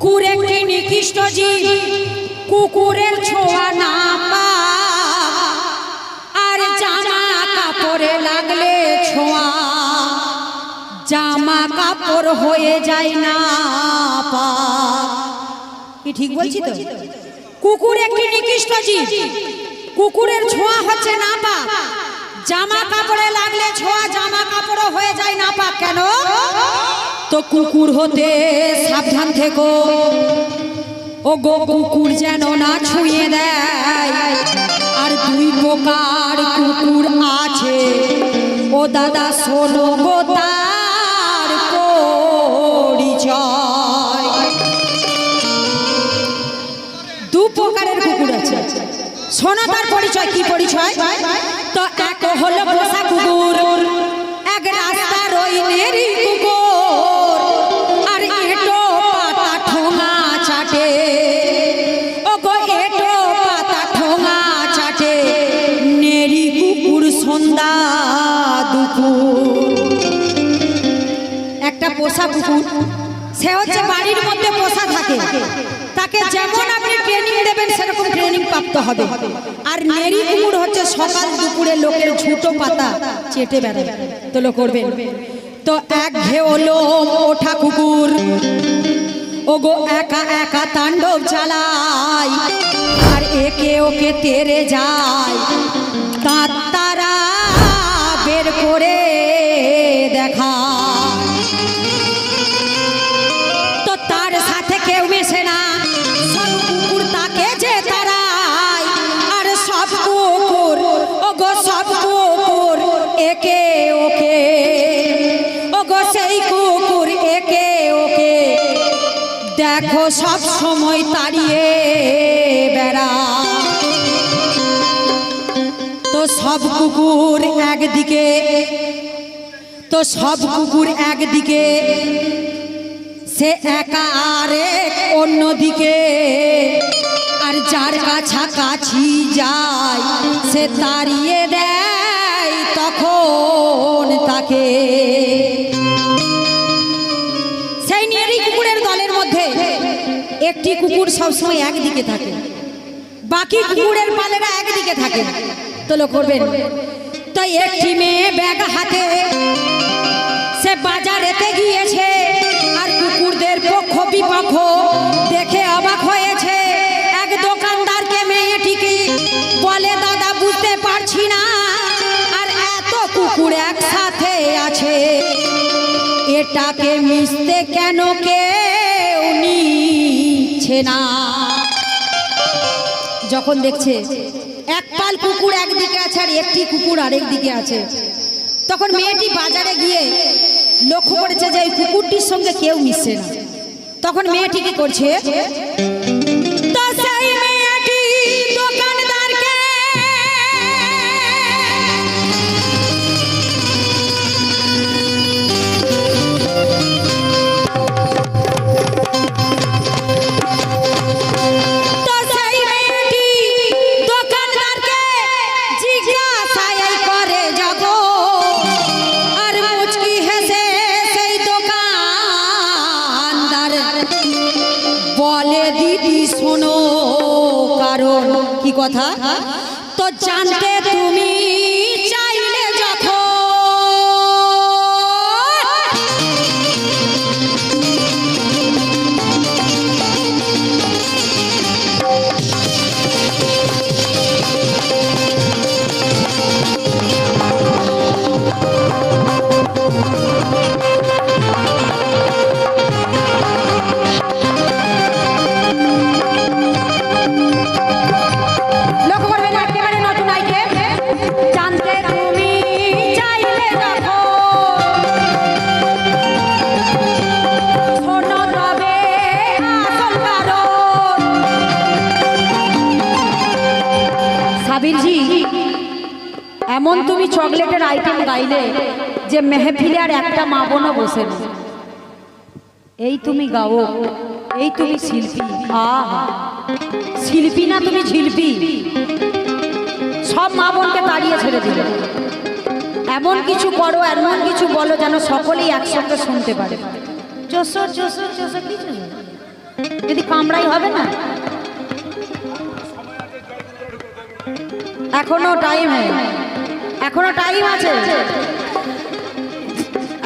কুকুর একটি নিকৃষ্ট জীব। কুকুরের ছোঁয়া না পাক। আর জামা কাপড়ে লাগলে ছোঁয়া। জামা কাপড় হয়ে যায় না পা। কি ঠিক বলছি তো? কুকুর একটি নিকৃষ্ট জীব। কুকুরের ছোঁয়া হচ্ছে না পা। জামা কাপড়ে লাগলে ছোঁয়া, জামা কাপড় হয়ে যায় না পাক কেন? তো কুকুর হতে সাবধান থেকো। ও গো কুকুর যেন না ছুঁয়ে দেয়। আর দুই প্রকার কুকুর আছে। ও দাদা, শোনো গো তার পরিচয়। দু প্রকারের কুকুর আছে। শোনো তার পরিচয়, কি পরিচয়? তো পোষা কুকুর সে হচ্ছে বাড়ির মধ্যে পোষা থাকে। তাকে যেমন আপনি ট্রেনিং দেবেন সেরকম ট্রেনিং প্রাপ্ত হবে। আর নেরি কুকুর হচ্ছে সকাল দুপুরে লোকের ঝুটো পাতা চেটে বেড়ায়। তোলো করবেন। তো এক ঘেওলো ওঠা কুকুর। ও গো একা একা তাণ্ডব চালায় আর একে ওকে তেরে যায়। দাঁত তারা বের করে দেখা সব সময় তাড়িয়ে বেড়া। তো সব কুকুর একদিকে, তো সব কুকুর একদিকে, সে একা আরেক অন্যদিকে। আর যার কাছাকাছি যায়, সে তাড়িয়ে দেয় তখন তাকে। একটি কুকুর সবসময় একদিকে থাকে। বাকি কুকুরের পালেরা একদিকে থাকে। তোলো করবেন তো একটি মেয়ে ব্যাগ হাতে সে বাজারেতে গিয়েছে আর কুকুরদের পক্ষ বিপক্ষ দেখে অবাক হয়েছে। এক দোকানদারকে মেয়েটিকে বলে, দাদা, বুঝতে পারছি না। আর এত কুকুর একসাথে আছে। এটাকে মিশতে কেন নিচ্ছে না। যখন দেখছে এক পাল কুকুর একদিকে আছে আর একটি কুকুর আরেক দিকে আছে, তখন মেয়েটি বাজারে গিয়ে লক্ষ্য করেছে যে ওই কুকুরটির সঙ্গে কেউ মিশছে না। তখন মেয়েটি কি করছে? কি কথা তো জানতে এমন তুমি চকলেটের আইটেম গাইলে যে মেহফিলে আর একটা মা বোনও বসে। এই তুমি গাও এই তুমি শিল্পী আহা শিল্পী না তুমি শিল্পী সব মা বোনকে তাড়িয়ে ছেড়ে দিলে। এমন কিছু করো, এমন কিছু বলো যেন সকলেই একসঙ্গে শুনতে পারে। চোষো চোষো চোষো কিছু যদি কামড়াই হবে না? এখনও টাইম এখনও টাইম আছে।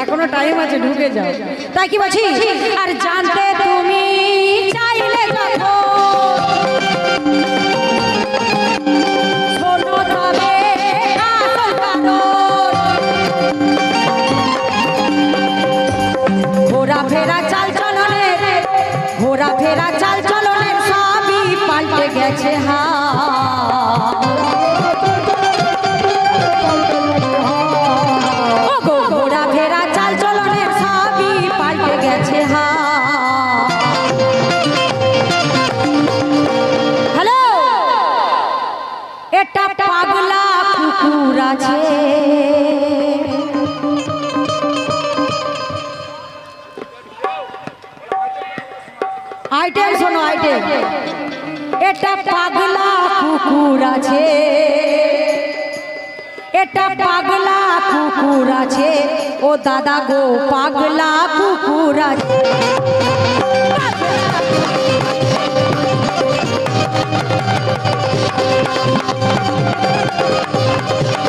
এখনও টাইম আছে, ঢুকে যাও। তাই কি বলছি? আর জানতে তুমি চাইলে চাল চলনের ঘোরাফেরা চাল চলনের, সবই পাল্টে গেছে হা আইটেম, শোনো আইটেম। এটা পাগলা কুকুর আছে। এটা পাগলা কুকুর আছে। ও দাদা গো, পাগলা কুকুর আছে। জানতে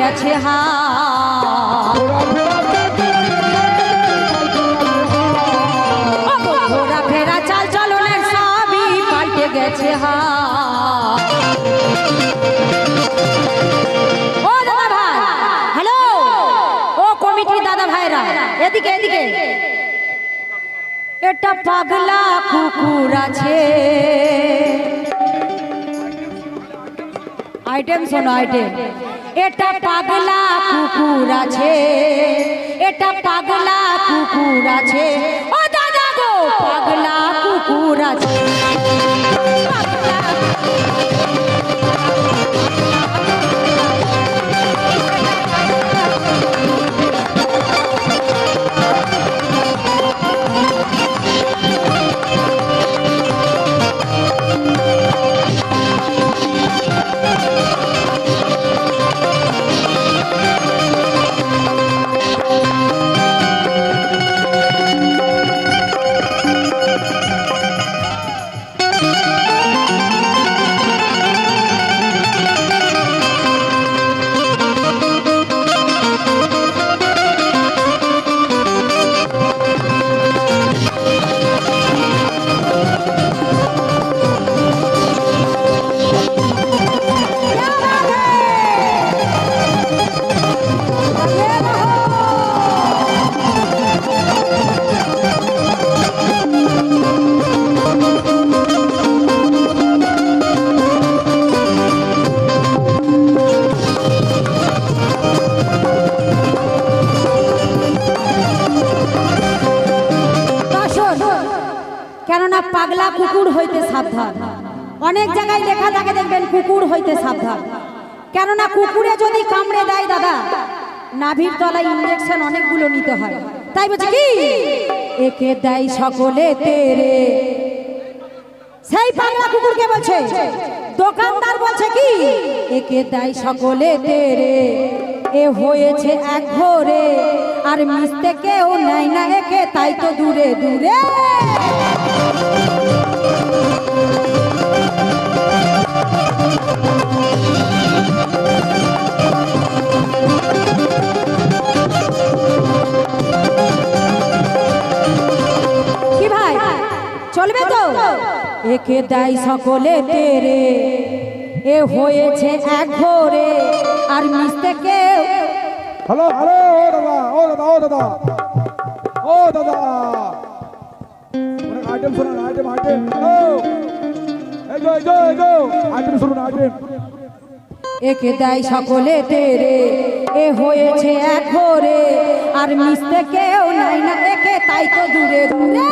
গেছে হা। ঘোরাফেরা চাল চলনের সবই গেছে হা। এদিকে। এটা পাগলা কুকুর আছে। আইটেম, শোনো আইটেম। এটা পাগলা কুকুর আছে। এটা পাগলা কুকুর আছে। ও দাদা গো, পাগলা কুকুর আছে। তা পাগলা কুকুর হইতে সাবধান। অনেক জায়গায় লেখা থাকে, দেখবেন কুকুর হইতে সাবধান। কেননা কুকুরে যদি কামড়ে দেয় দাদা, নাভির তলায় ইঞ্জেকশন অনেকগুলো নিতে হয়। তাই বলছে কি? একে দেয় সকলে তেরে। সেই পাগলা কুকুরকে বলছে, দোকানদার বলছে কি? একে দেয় সকলে তেরে। এ হয়েছে এক ঘরে আর মিশতে কেউ নেয় না একে, তাই তো দূরে দূরে। চলবে তো? একে দেয় সকলে তেরে। এ হয়েছে এক ঘরে। আর মিশতে কেউ হ্যালো হ্যালো ও দাদা ও দাদা ও দাদা। ও দাদা। আইটেম শুনুন আইটেম আইটেম এই গো এই গো এই গো আইটেম শুনুন আইটেম একে দেয় সকলে তেরে। এ হয়েছে এক ঘরে। আর মিশতে কেউ নাই না তাই তো দূরে দূরে।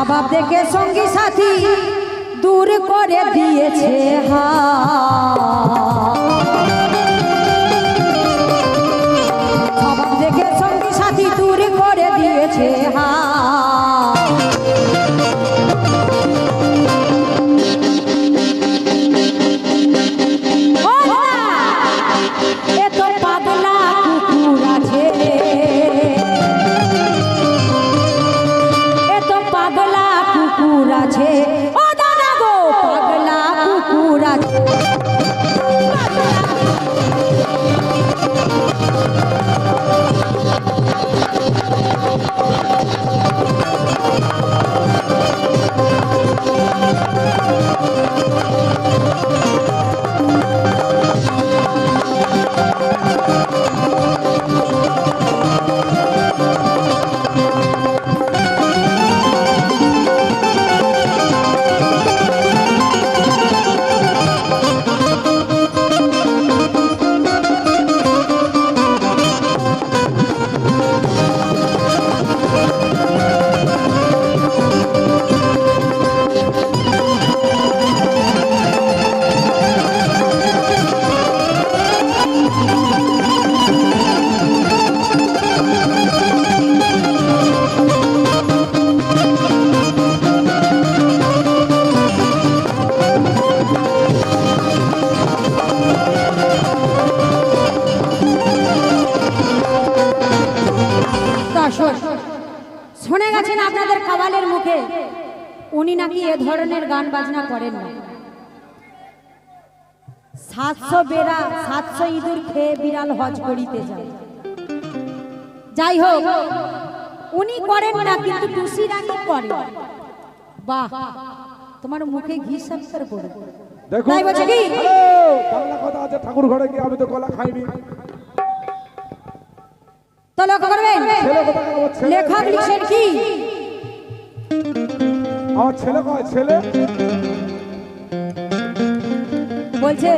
স্বভাব দেখে সঙ্গী সাথী দূর করে দিয়েছে হা। স্বভাব দেখে সঙ্গী সাথী দূর করে দিয়েছে হা। গান বাজনা করেন না। সাতশো বেড়া সাতশো ইঁদুর খেয়ে বিড়াল হজ করিতে যায়। যাই হোক উনি করেন না কিন্তু টুসি রানী করে বাহ তোমার মুখে ঘি সাক্ষর করে। দেখুন। তাই বলছে কি? বাংলা কথা আছে ঠাকুর ঘরে গিয়ে আমি তো কলা খাইনি। তো লক্ষ্য করবেন? লেখক লিখছেন কি? আমার ছেলে কয়, ছেলে? বলছে,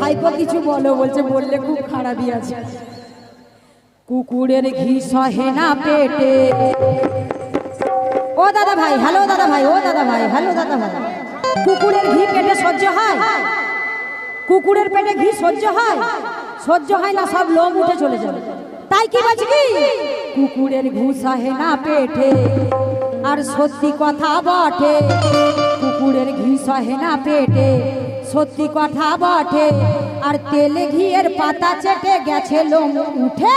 ভাইপো কিছু বলো। বলছে, বললে খুব খারাপই আছে। কুকুরের ঘি সহে না পেটে। ও দাদা ভাই, হ্যালো দাদা ভাই, ও দাদা ভাই, হ্যালো দাদা ভাই। কুকুরের ঘি পেটে সহ্য হয়? কুকুরের পেটে ঘি সহ্য হয়? সহ্য হয় না, সব লোম উঠে চলে যাবে। তাই কি বলছি কি কুকুরের ঘু সহে না পেটে। আর সত্যি কথা বটে। কুকুরের ঘি সহে না পেটে। সত্যি কথা বটে। আর তেলে ঘিয়ের পাতা চেটে গেছে লোম উঠে।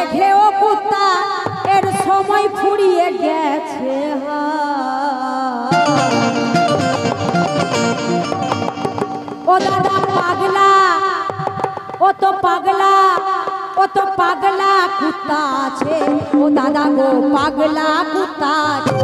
দেখলেও কুত্তা, এর সময় ফুরিয়ে গেছে ও দাদা পাগলা, ও তো পাগলা, ও তো পাগলা কুত্তা আছে। ও দাদা গো পাগলা কুত্তা আছে।